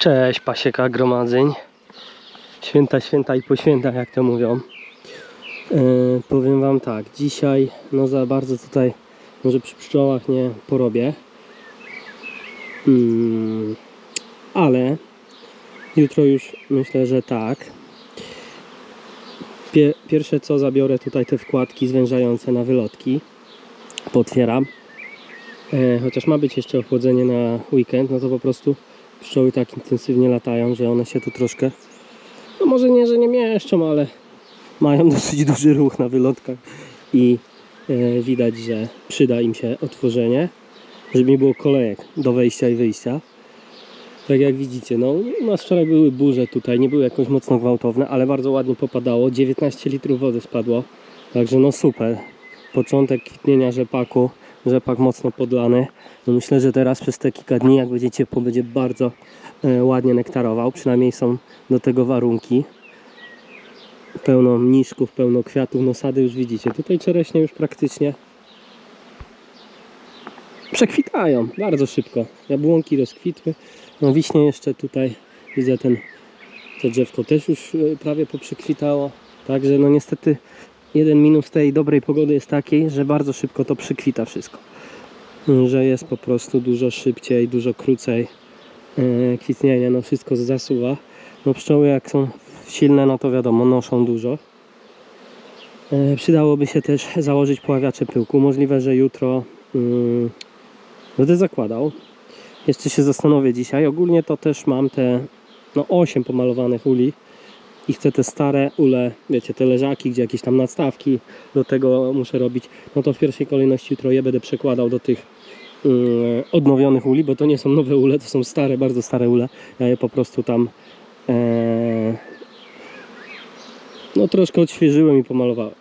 Cześć, pasieka gromadzeń. Święta, święta i po świętach, jak to mówią. Yy, powiem Wam tak, dzisiaj no za bardzo tutaj może przy pszczołach nie porobię. Mm, ale jutro już myślę, że tak. Pie, pierwsze co zabiorę tutaj te wkładki zwężające na wylotki. Potwieram. E, chociaż ma być jeszcze ochłodzenie na weekend, no to po prostu pszczoły tak intensywnie latają, że one się tu troszkę, no może nie, że nie mieszczą, ale mają dosyć duży ruch na wylotkach i e, widać, że przyda im się otworzenie, żeby nie było kolejek do wejścia i wyjścia. Tak jak widzicie, no u nas wczoraj były burze tutaj, nie były jakoś mocno gwałtowne, ale bardzo ładnie popadało, 19 litrów wody spadło, także no super. Początek kwitnienia rzepaku, rzepak mocno podlany. No myślę, że teraz przez te kilka dni, jak będzie ciepło, będzie bardzo e, ładnie nektarował. Przynajmniej są do tego warunki. Pełno mniszków, pełno kwiatów. No sady już widzicie. Tutaj czereśnie już praktycznie przekwitają bardzo szybko. Jabłonki rozkwitły. No wiśnie jeszcze tutaj widzę ten to drzewko też już e, prawie poprzekwitało. Także no niestety jeden minus tej dobrej pogody jest taki, że bardzo szybko to przykwita wszystko. Że jest po prostu dużo szybciej, dużo krócej e, kwitnienie, no wszystko zasuwa. No pszczoły jak są silne, no to wiadomo, noszą dużo. E, przydałoby się też założyć poławiacze pyłku. Możliwe, że jutro mm, będę zakładał. Jeszcze się zastanowię dzisiaj. Ogólnie to też mam te no 8 pomalowanych uli i chcę te stare ule, wiecie, te leżaki, gdzie jakieś tam nadstawki do tego muszę robić, no to w pierwszej kolejności jutro je będę przekładał do tych yy, odnowionych uli, bo to nie są nowe ule, to są stare, bardzo stare ule. Ja je po prostu tam e, no troszkę odświeżyłem i pomalowałem.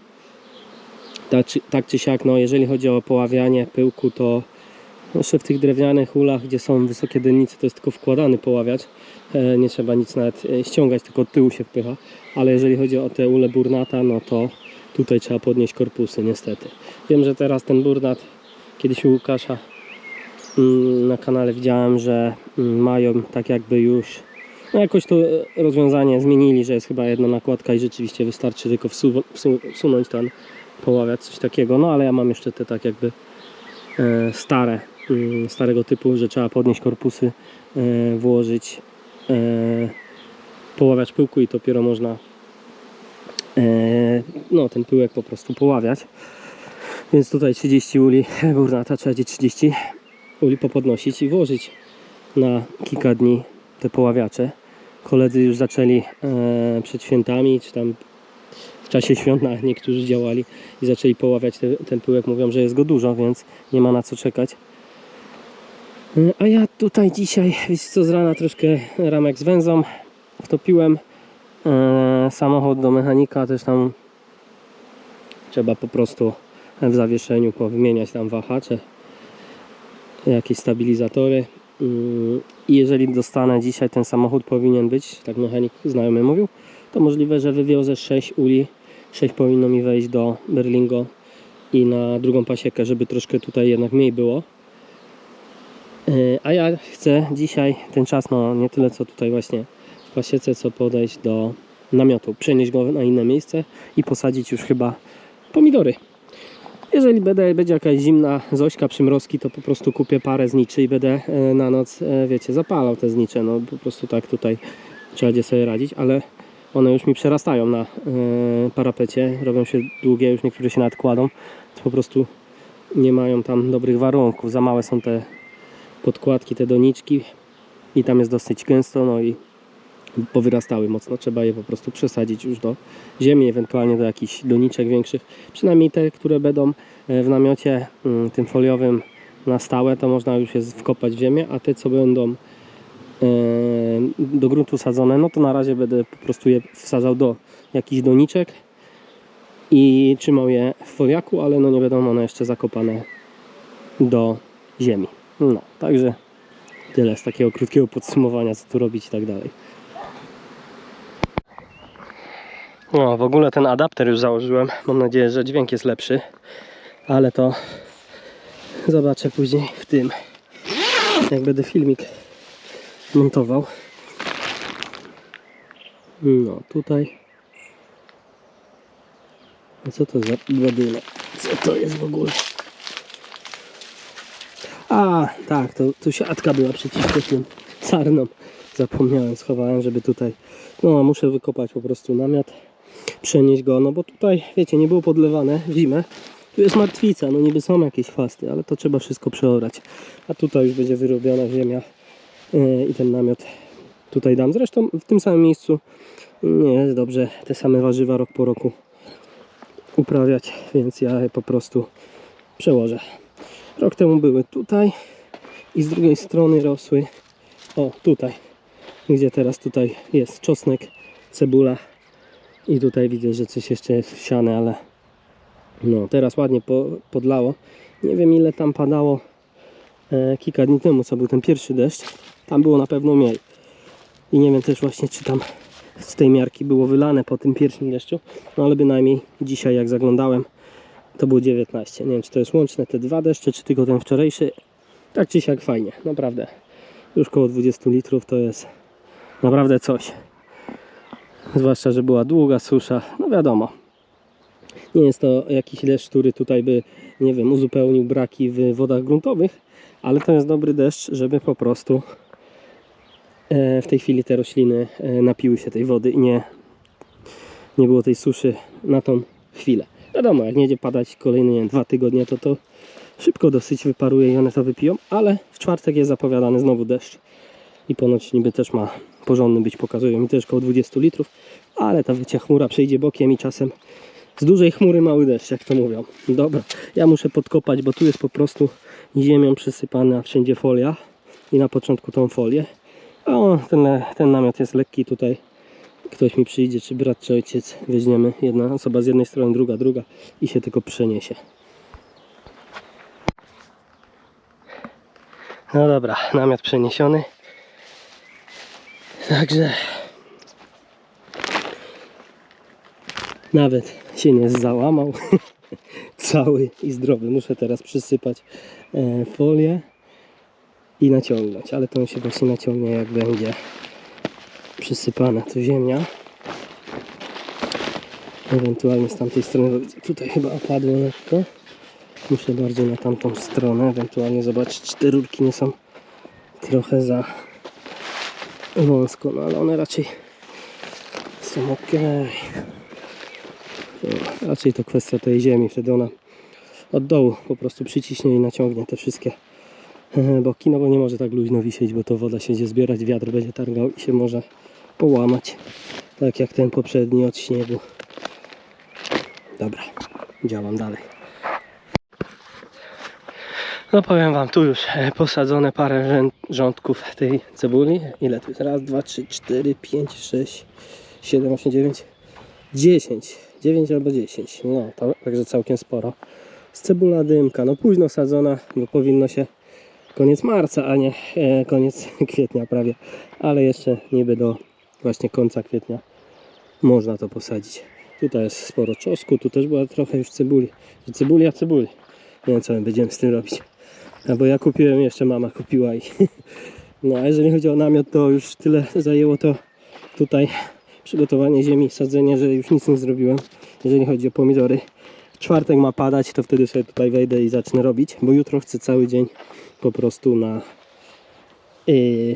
Tak czy, tak czy siak, no jeżeli chodzi o poławianie pyłku, to jeszcze w tych drewnianych ulach, gdzie są wysokie dennice, to jest tylko wkładany poławiacz. E, nie trzeba nic nawet e, ściągać, tylko od tyłu się wpycha. Ale jeżeli chodzi o te ule burnata, no to tutaj trzeba podnieść korpusy, niestety. Wiem, że teraz ten burnat, kiedyś u Łukasza mm, na kanale widziałem, że mm, mają tak jakby już no jakoś to e, rozwiązanie zmienili, że jest chyba jedna nakładka i rzeczywiście wystarczy tylko wsu- wsu- wsunąć ten poławiać, coś takiego. No ale ja mam jeszcze te tak jakby stare, starego typu, że trzeba podnieść korpusy, e, włożyć e, poławiacz pyłku i dopiero można no, ten pyłek po prostu poławiać. Więc tutaj 30 uli górnata, trzeba będzie 30 uli popodnosić i włożyć na kilka dni te poławiacze. Koledzy już zaczęli przed świętami, czy tam w czasie świąt niektórzy działali i zaczęli poławiać te, ten pyłek. Mówią, że jest go dużo, więc nie ma na co czekać. E, A ja tutaj dzisiaj, wiecie co, z rana troszkę ramek z węzą wtopiłem. E, samochód do mechanika też tam trzeba po prostu w zawieszeniu powymieniać tam wahacze, jakieś stabilizatory. Mm, I jeżeli dostanę dzisiaj ten samochód powinien być, tak mechanik znajomy mówił, to możliwe, że wywiozę 6 uli. 6 powinno mi wejść do Berlingo i na drugą pasiekę, żeby troszkę tutaj jednak mniej było. E, A ja chcę dzisiaj ten czas, no nie tyle co tutaj właśnie w pasiece, co podejść do namiotu, przenieść go na inne miejsce i posadzić już chyba pomidory. Jeżeli będę, będzie jakaś zimna zośka, przymrozki, to po prostu kupię parę zniczy i będę e, na noc, e, wiecie, zapalał te znicze. No po prostu tak tutaj trzeba będzie sobie radzić, ale one już mi przerastają na parapecie, robią się długie, już niektóre się nadkładą, po prostu nie mają tam dobrych warunków. Za małe są te podkładki, te doniczki i tam jest dosyć gęsto, no i powyrastały mocno. Trzeba je po prostu przesadzić już do ziemi, ewentualnie do jakichś doniczek większych. Przynajmniej te, które będą e, w namiocie mm, tym foliowym na stałe, to można już je wkopać w ziemię, a te, co będą e, do gruntu sadzone, no to na razie będę po prostu je wsadzał do jakichś doniczek i trzymał je w foliaku, ale no nie będą one jeszcze zakopane do ziemi. No, także tyle z takiego krótkiego podsumowania, co tu robić i tak dalej. No, w ogóle ten adapter już założyłem. Mam nadzieję, że dźwięk jest lepszy, ale to zobaczę później w tym, jak będę filmik montował. No, tutaj. A co to za ładunek? Co to jest w ogóle? A, tak, to tu siatka była przeciwko tym sarnom. Zapomniałem, schowałem, żeby tutaj. No, muszę wykopać po prostu namiot, przenieść go, no bo tutaj, wiecie, nie było podlewane w zimę. Tu jest martwica, no niby są jakieś chwasty, ale to trzeba wszystko przeorać. A tutaj już będzie wyrobiona ziemia yy, i ten namiot tutaj dam. Zresztą w tym samym miejscu nie jest dobrze te same warzywa rok po roku uprawiać, więc ja je po prostu przełożę. Rok temu były tutaj i z drugiej strony rosły o tutaj, gdzie teraz tutaj jest czosnek, cebula i tutaj widzę, że coś jeszcze jest wsiane, ale no teraz ładnie po, podlało. Nie wiem ile tam padało e, kilka dni temu, co był ten pierwszy deszcz. Tam było na pewno mniej. I nie wiem też właśnie, czy tam z tej miarki było wylane po tym pierwszym deszczu. No ale bynajmniej dzisiaj jak zaglądałem, to było 19. Nie wiem, czy to jest łączne te dwa deszcze, czy tylko ten wczorajszy. Tak czy siak fajnie, naprawdę. Już koło 20 litrów to jest naprawdę coś. Zwłaszcza, że była długa susza. No wiadomo. Nie jest to jakiś deszcz, który tutaj by, nie wiem, uzupełnił braki w wodach gruntowych, ale to jest dobry deszcz, żeby po prostu e, w tej chwili te rośliny e, napiły się tej wody i nie, nie było tej suszy na tą chwilę. Wiadomo, jak nie będzie padać kolejne nie dwa tygodnie, to to szybko dosyć wyparuje i one to wypiją, ale w czwartek jest zapowiadany znowu deszcz i ponoć niby też ma porządny być, pokazują mi też około 20 litrów, ale ta wiecie, chmura przejdzie bokiem i czasem z dużej chmury mały deszcz, jak to mówią. Dobra, ja muszę podkopać, bo tu jest po prostu ziemią przysypana wszędzie folia i na początku tą folię. A ten, ten namiot jest lekki tutaj. Ktoś mi przyjdzie, czy brat, czy ojciec, weźmiemy jedna osoba z jednej strony, druga, druga i się tylko przeniesie. No dobra, namiot przeniesiony. Także nawet się nie załamał. Cały i zdrowy. Muszę teraz przysypać e, folię i naciągnąć, ale to się właśnie naciągnie jak będzie przysypana tu ziemia. Ewentualnie z tamtej strony, tutaj chyba opadło lekko. Muszę bardziej na tamtą stronę, ewentualnie zobaczyć, czy te rurki nie są trochę za wąsko, no ale one raczej są ok. No, raczej to kwestia tej ziemi, wtedy ona od dołu po prostu przyciśnie i naciągnie te wszystkie e, boki, no bo nie może tak luźno wisieć, bo to woda się będzie zbierać, wiatr będzie targał i się może połamać, tak jak ten poprzedni od śniegu. Dobra, działam dalej. No powiem Wam, tu już e, posadzone parę rządków tej cebuli. Ile tu jest? Raz, dwa, trzy, cztery, pięć, sześć, siedem, osiem, dziewięć, dziesięć. Dziewięć albo dziesięć. No, to, także całkiem sporo. Z cebula dymka, no późno sadzona, bo powinno się koniec marca, a nie e, koniec kwietnia prawie. Ale jeszcze niby do właśnie końca kwietnia można to posadzić. Tutaj jest sporo czosnku, tu też była trochę już cebuli. Cebuli, a cebuli. Nie wiem co my będziemy z tym robić. No bo ja kupiłem, jeszcze mama kupiła i no a jeżeli chodzi o namiot, to już tyle zajęło to tutaj przygotowanie ziemi, sadzenie, że już nic nie zrobiłem. Jeżeli chodzi o pomidory, w czwartek ma padać, to wtedy sobie tutaj wejdę i zacznę robić, bo jutro chcę cały dzień po prostu na yy,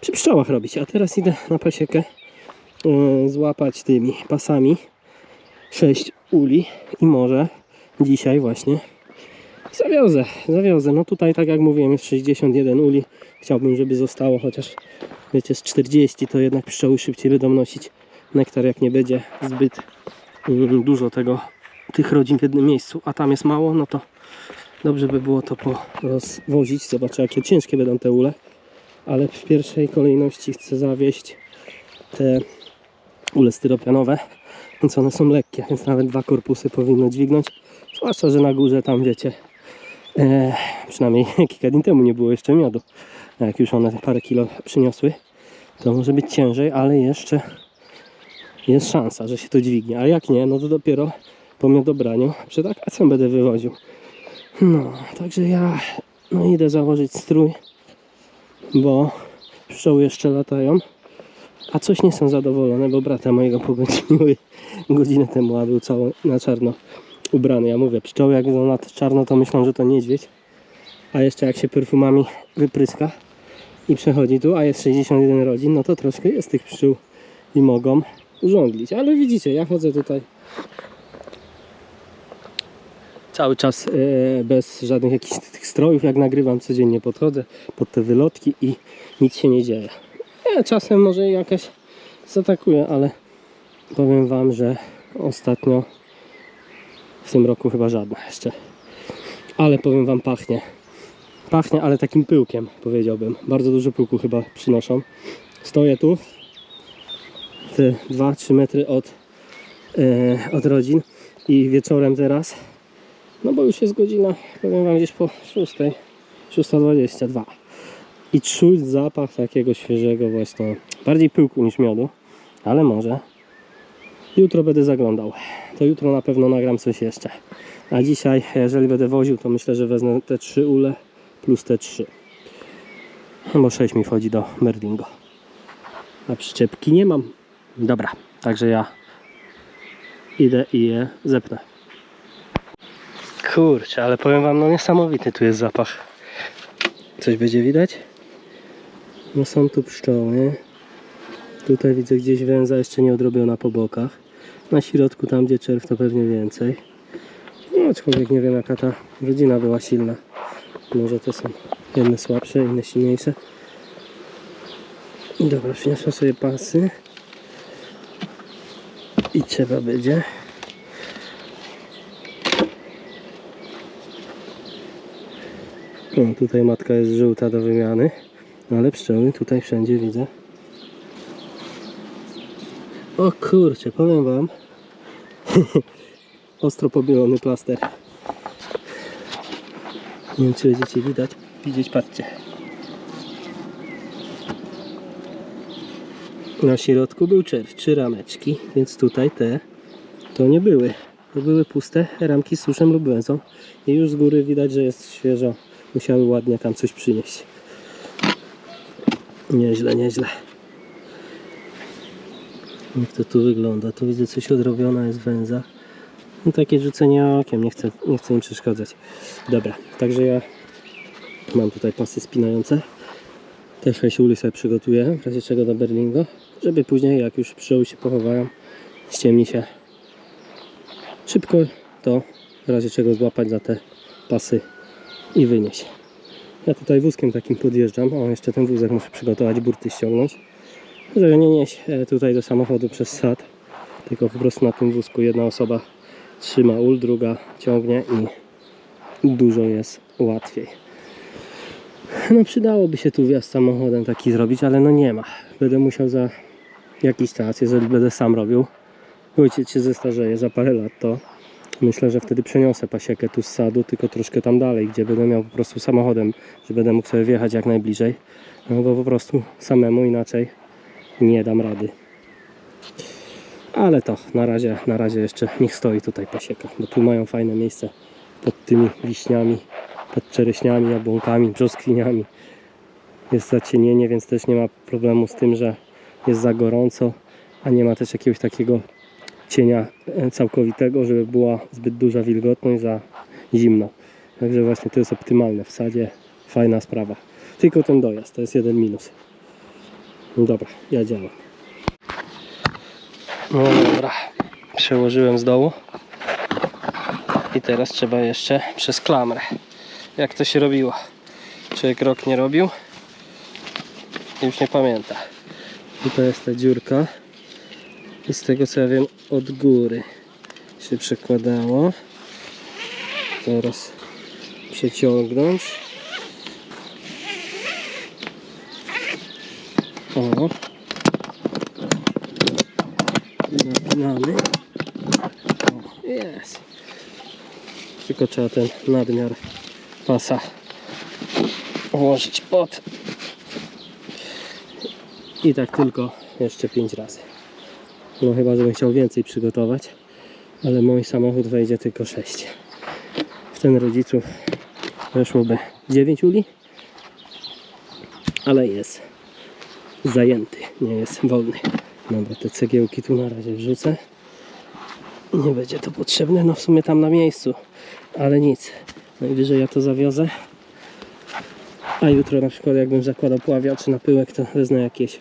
przy pszczołach robić. A teraz idę na pasiekę yy, złapać tymi pasami 6 uli i może dzisiaj właśnie Zawiozę, zawiozę. No tutaj, tak jak mówiłem, jest 61 uli. Chciałbym, żeby zostało chociaż, wiecie, z 40, to jednak pszczoły szybciej będą nosić nektar, jak nie będzie zbyt mm, dużo tego, tych rodzin w jednym miejscu, a tam jest mało, no to dobrze by było to porozwozić. Zobaczę, jakie ciężkie będą te ule, ale w pierwszej kolejności chcę zawieść te ule styropianowe, więc one są lekkie, więc nawet dwa korpusy powinno dźwignąć. Zwłaszcza, że na górze tam wiecie, e, przynajmniej kilka dni temu nie było jeszcze miodu. Jak już one parę kilo przyniosły, to może być ciężej, ale jeszcze jest szansa, że się to dźwignie. A jak nie, no to dopiero po miodobraniu przed akacją będę wywoził. No, także ja no idę założyć strój, bo pszczoły jeszcze latają. A coś nie są zadowolone, bo brata mojego pogodziły godzinę temu, a był cały na czarno ubrany. Ja mówię, pszczoły jak widzą na czarno, to myślą, że to niedźwiedź. A jeszcze jak się perfumami wypryska i przechodzi tu, a jest 61 rodzin, no to troszkę jest tych pszczół i mogą urządlić. Ale widzicie, ja chodzę tutaj cały czas e, bez żadnych jakichś tych strojów, jak nagrywam codziennie podchodzę pod te wylotki i nic się nie dzieje. E, czasem może jakaś zaatakuje, ale powiem wam, że ostatnio w tym roku chyba żadna jeszcze. Ale powiem wam pachnie. Pachnie, ale takim pyłkiem powiedziałbym. Bardzo dużo pyłku chyba przynoszą. Stoję tu te 2-3 metry od, e, od rodzin i wieczorem teraz no bo już jest godzina, powiem wam gdzieś po 6, 6.22 i czuć zapach takiego świeżego właśnie, bardziej pyłku niż miodu, ale może. Jutro będę zaglądał, to jutro na pewno nagram coś jeszcze, a dzisiaj jeżeli będę woził to myślę, że wezmę te 3 ule plus te 3 no bo 6 mi wchodzi do Merlingo. A przyczepki nie mam. Dobra, także ja idę i je zepnę Kurczę, ale powiem wam, no niesamowity tu jest zapach. Coś będzie widać? No są tu pszczoły. Tutaj widzę gdzieś węza jeszcze nie odrobiona po bokach. Na środku, tam gdzie czerw, to pewnie więcej. No aczkolwiek nie wiem jaka ta rodzina była silna. Może to są jedne słabsze, inne silniejsze. Dobra, przyniosła sobie pasy. I trzeba będzie. O, tutaj matka jest żółta do wymiany, no ale pszczoły tutaj wszędzie widzę. O kurczę, powiem wam. Ostro pobielony plaster. Nie wiem czy będziecie widać. Widzieć, patrzcie. Na środku był czerw, trzy rameczki, więc tutaj te to nie były. To były puste ramki z suszem lub węzą. I już z góry widać, że jest świeżo musiały ładnie tam coś przynieść. Nieźle, nieźle. Jak to tu wygląda? Tu widzę coś odrobiona jest węza. No takie rzucenie okiem, nie chcę, nie chcę im przeszkadzać. Dobra, także ja mam tutaj pasy spinające. Te 6 uli sobie przygotuję, w razie czego do Berlingo, żeby później jak już pszczoły się pochowają, ściemni się szybko, to w razie czego złapać za te pasy i wynieść. Ja tutaj wózkiem takim podjeżdżam. O, jeszcze ten wózek muszę przygotować, burty ściągnąć. Żeby nie nieść e, tutaj do samochodu przez sad, tylko po prostu na tym wózku jedna osoba trzyma ul, druga ciągnie i dużo jest łatwiej. No przydałoby się tu wjazd samochodem taki zrobić, ale no nie ma. Będę musiał za jakiś czas, jeżeli będę sam robił, ojciec się zestarzeje za parę lat, to Myślę, że wtedy przeniosę pasiekę tu z sadu, tylko troszkę tam dalej, gdzie będę miał po prostu samochodem, że będę mógł sobie wjechać jak najbliżej. No bo po prostu samemu inaczej nie dam rady. Ale to na razie, na razie jeszcze niech stoi tutaj pasieka, bo tu mają fajne miejsce pod tymi wiśniami, pod czereśniami, jabłonkami, brzoskwiniami. Jest zacienienie, więc też nie ma problemu z tym, że jest za gorąco, a nie ma też jakiegoś takiego cienia e, całkowitego, żeby była zbyt duża wilgotność za zimno. Także właśnie to jest optymalne w sadzie. Fajna sprawa. Tylko ten dojazd, to jest jeden minus. No dobra, ja działam. No dobra, przełożyłem z dołu. I teraz trzeba jeszcze przez klamrę. Jak to się robiło? Człowiek rok nie robił. Już nie pamięta. Tutaj jest ta dziurka. I z tego co ja wiem od góry się przekładało. Teraz przeciągnąć. O. Napinamy. Jest. Tylko trzeba ten nadmiar pasa ułożyć pod. I tak tylko jeszcze 5 razy. No chyba, żebym chciał więcej przygotować. Ale mój samochód wejdzie tylko 6. W ten rodziców weszłoby 9 uli. Ale jest zajęty, nie jest wolny. Dobra, te cegiełki tu na razie wrzucę. Nie będzie to potrzebne, no w sumie tam na miejscu, ale nic. Najwyżej ja to zawiozę. A jutro na przykład jakbym zakładał pławiaczy na pyłek, to wezmę jakieś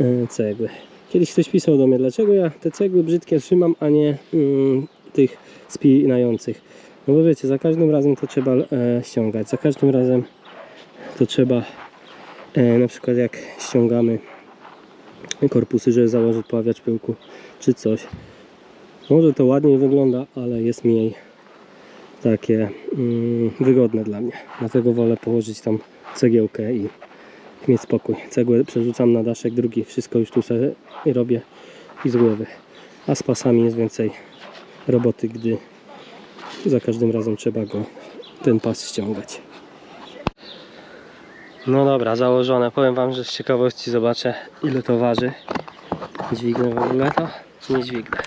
e, cegły. Kiedyś ktoś pisał do mnie, dlaczego ja te cegły brzydkie trzymam, a nie mm, tych spinających. No bo wiecie, za każdym razem to trzeba e, ściągać. Za każdym razem to trzeba e, na przykład jak ściągamy korpusy, żeby założyć pławiacz pyłku czy coś. Może to ładniej wygląda, ale jest mniej takie mm, wygodne dla mnie. Dlatego wolę położyć tam cegiełkę i mieć spokój. Cegłę przerzucam na daszek, drugi wszystko już tu sobie robię i z głowy. A z pasami jest więcej roboty, gdy za każdym razem trzeba go ten pas ściągać. No dobra, założone. Powiem Wam, że z ciekawości zobaczę ile to waży. Dźwignę w ogóle to, czy nie dźwignę?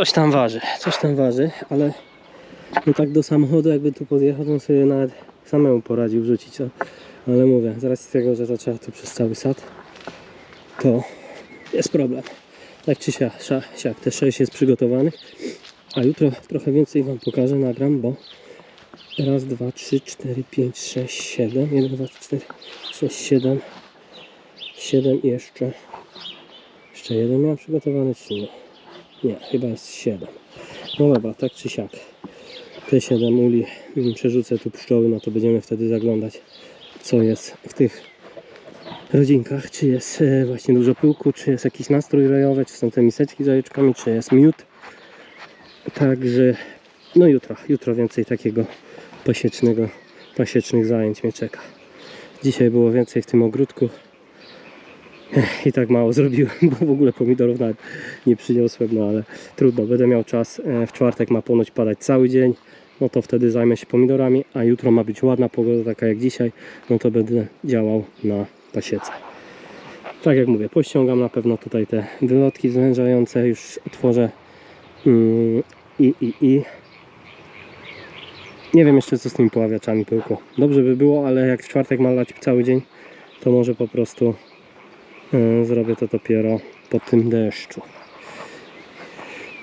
Coś tam waży, coś tam waży, ale no tak do samochodu jakby tu podjechał, to sobie nawet samemu poradził wrzucić, ale mówię, z racji tego, że to trzeba tu przez cały sad, to jest problem. Tak czy siak, siak te 6 jest przygotowanych, a jutro trochę więcej Wam pokażę, nagram, bo raz, dwa, trzy, cztery, pięć, sześć, siedem, jeden, dwa, cztery, sześć, siedem, siedem jeszcze, jeszcze jeden miałem przygotowany, czy nie? Nie, chyba jest 7. No dobra, tak czy siak. Te 7 uli mm, przerzucę tu pszczoły, no to będziemy wtedy zaglądać, co jest w tych rodzinkach. Czy jest e, właśnie dużo pyłku, czy jest jakiś nastrój rojowy, czy są te miseczki z jajeczkami, czy jest miód. Także, no jutro, jutro więcej takiego pasiecznego, pasiecznych zajęć mnie czeka. Dzisiaj było więcej w tym ogródku. I tak mało zrobiłem, bo w ogóle pomidorów nawet nie przyniosłem, no ale trudno, będę miał czas. E, W czwartek ma ponoć padać cały dzień, no to wtedy zajmę się pomidorami, a jutro ma być ładna pogoda, taka jak dzisiaj, no to będę działał na pasiece. Tak jak mówię, pościągam na pewno tutaj te wylotki zwężające, już otworzę mm, i, i, i. Nie wiem jeszcze co z tymi poławiaczami pyłku. Dobrze by było, ale jak w czwartek ma lać cały dzień, to może po prostu Zrobię to dopiero po tym deszczu.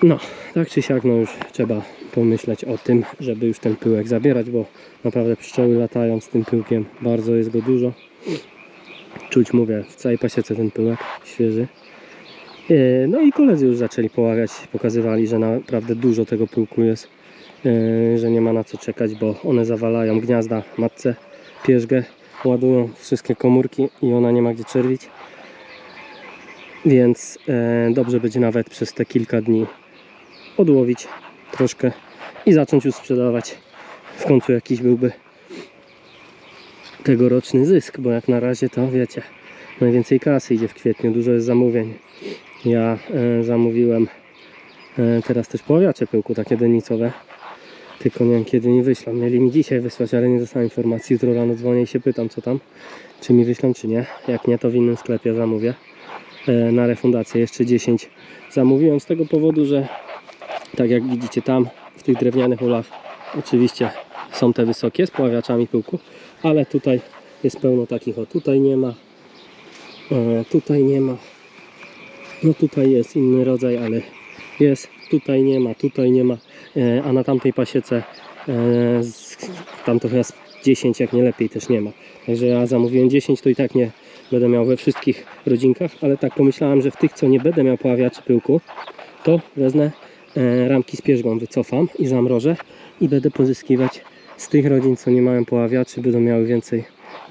No, tak czy siak, no już trzeba pomyśleć o tym, żeby już ten pyłek zabierać, bo naprawdę pszczoły latają z tym pyłkiem. Bardzo jest go dużo. Czuć, mówię, w całej pasiece ten pyłek świeży. E, No i koledzy już zaczęli poławiać, pokazywali, że naprawdę dużo tego pyłku jest, e, że nie ma na co czekać, bo one zawalają gniazda matce, pierzgę, ładują wszystkie komórki i ona nie ma gdzie czerwić. Więc e, dobrze będzie nawet przez te kilka dni odłowić troszkę i zacząć już sprzedawać. W końcu jakiś byłby tegoroczny zysk, bo jak na razie to wiecie, najwięcej kasy idzie w kwietniu, dużo jest zamówień. Ja e, zamówiłem e, teraz też poławiacze pyłku, takie denicowe. Tylko nie wiem kiedy mi wyślą. Mieli mi dzisiaj wysłać, ale nie dostałem informacji. Jutro rano dzwonię i się pytam co tam. Czy mi wyślą, czy nie. Jak nie, to w innym sklepie zamówię na refundację jeszcze 10 zamówiłem z tego powodu, że tak jak widzicie tam w tych drewnianych ulach oczywiście są te wysokie z pławiaczami pyłku, ale tutaj jest pełno takich o tutaj nie ma e, tutaj nie ma. No tutaj jest inny rodzaj, ale jest tutaj nie ma, tutaj nie ma. E, a na tamtej pasiece e, tam to chyba z 10 jak nie lepiej też nie ma. Także ja zamówiłem 10 to i tak nie będę miał we wszystkich rodzinkach, ale tak pomyślałem, że w tych, co nie będę miał poławiaczy pyłku, to wezmę e, ramki z pierzgą, wycofam i zamrożę i będę pozyskiwać z tych rodzin, co nie mają poławiaczy, będą miały więcej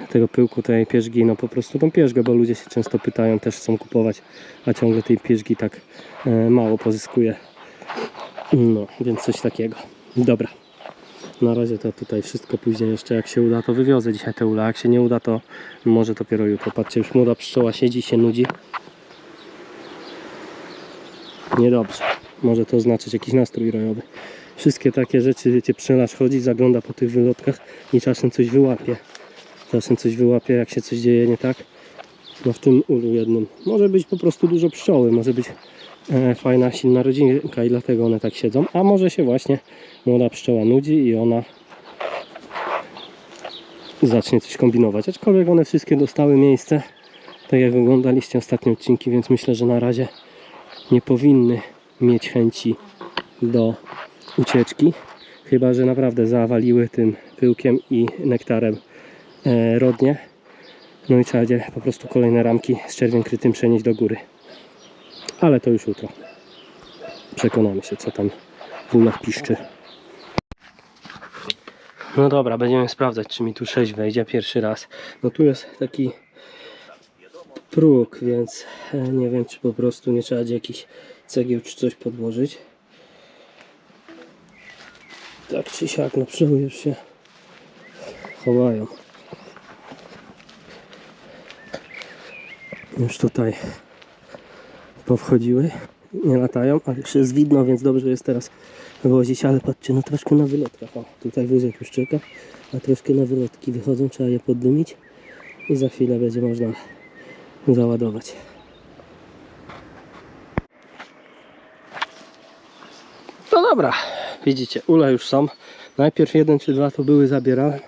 tego pyłku, tej pierzgi, no po prostu tą pierzgę, bo ludzie się często pytają, też chcą kupować, a ciągle tej pierzgi tak e, mało pozyskuje. No, więc coś takiego. Dobra. Na razie to tutaj wszystko później jeszcze jak się uda to wywiozę dzisiaj te ula, jak się nie uda to może dopiero jutro. Patrzcie, już młoda pszczoła siedzi, się nudzi. Niedobrze. Może to oznaczać jakiś nastrój rojowy. Wszystkie takie rzeczy, wiecie, pszczelarz chodzi, zagląda po tych wylotkach i czasem coś wyłapie. Czasem coś wyłapie, jak się coś dzieje nie tak. No w tym ulu jednym. Może być po prostu dużo pszczoły, może być fajna, silna rodzinka i dlatego one tak siedzą. A może się właśnie młoda pszczoła nudzi i ona zacznie coś kombinować. Aczkolwiek one wszystkie dostały miejsce, tak jak oglądaliście ostatnie odcinki, więc myślę, że na razie nie powinny mieć chęci do ucieczki. Chyba, że naprawdę zawaliły tym pyłkiem i nektarem e, rodnie. No i trzeba będzie po prostu kolejne ramki z czerwień krytym przenieść do góry. Ale to już jutro. Przekonamy się, co tam w ulach piszczy. No dobra, będziemy sprawdzać, czy mi tu 6 wejdzie pierwszy raz. No tu jest taki próg, więc e, nie wiem, czy po prostu nie trzeba jakiś cegieł czy coś podłożyć. Tak czy siak, no pszczoły już się chowają. Już tutaj powchodziły, nie latają, ale już jest widno, więc dobrze jest teraz wozić, ale patrzcie, no troszkę na wylotkach, o, tutaj wózek już czeka, a troszkę na wylotki wychodzą, trzeba je poddymić i za chwilę będzie można załadować. No dobra, widzicie, ule już są. Najpierw jeden czy dwa to były, zabierałem,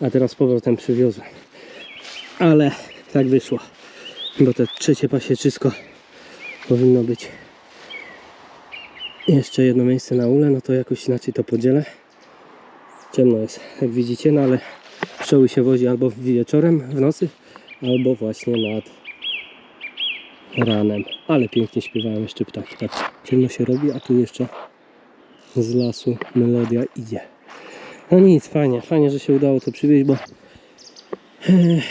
a teraz powrotem przywiozłem. Ale tak wyszło, bo te trzecie pasieczysko powinno być jeszcze jedno miejsce na ule, no to jakoś inaczej to podzielę. Ciemno jest, jak widzicie, no ale pszczoły się wozi albo wieczorem, w nocy, albo właśnie nad ranem. Ale pięknie śpiewają jeszcze ptaki. Tak, ciemno się robi, a tu jeszcze z lasu melodia idzie. No nic, fajnie, fajnie, że się udało to przywieźć, bo eh,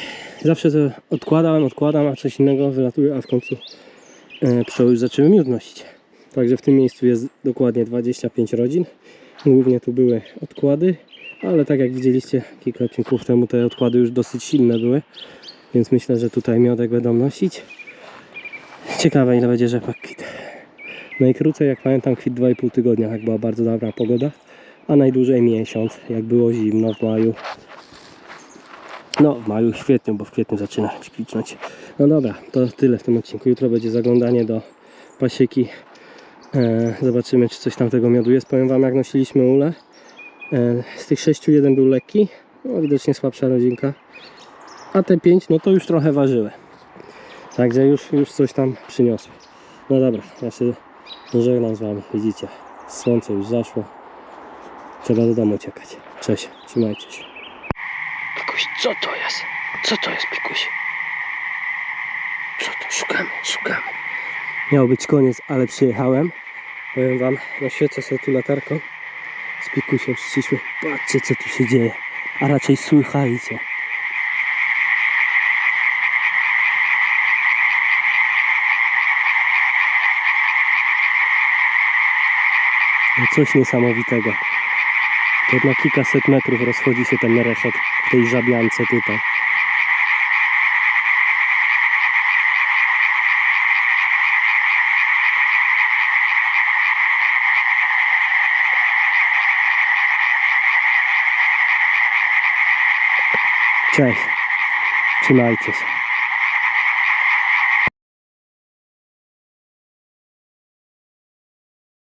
zawsze to odkładam, odkładam, a coś innego wylatuje, a w końcu e, pszczoły już zaczęły miód nosić. Także w tym miejscu jest dokładnie 25 rodzin. Głównie tu były odkłady, ale tak jak widzieliście kilka odcinków temu, te odkłady już dosyć silne były, więc myślę, że tutaj miodek będą nosić. Ciekawe ile będzie rzepak kwit. Najkrócej jak pamiętam kwit 2,5 tygodnia, jak była bardzo dobra pogoda, a najdłużej miesiąc, jak było zimno w maju. No, w maju, w kwietniu, bo w kwietniu zaczyna kwitnąć. No dobra, to tyle w tym odcinku. Jutro będzie zaglądanie do pasieki. E, zobaczymy, czy coś tam tego miodu jest. Powiem Wam, jak nosiliśmy ule. E, z tych sześciu jeden był lekki, no, widocznie słabsza rodzinka. A te pięć, no to już trochę ważyły. Także już, już coś tam przyniosły. No dobra, ja się żegnam z Wami. Widzicie, słońce już zaszło. Trzeba do domu uciekać. Cześć, trzymajcie się. Pikuś, co to jest? Co to jest, Pikuś? Co to? Szukamy, szukamy. Miał być koniec, ale przyjechałem. Powiem Wam, no świecę sobie tu latarką. Z Pikusiem przyszliśmy. Patrzcie, co tu się dzieje. A raczej słuchajcie. No coś niesamowitego. To na kilkaset metrów rozchodzi się ten reszet w tej żabiance tutaj. Cześć. Trzymajcie się.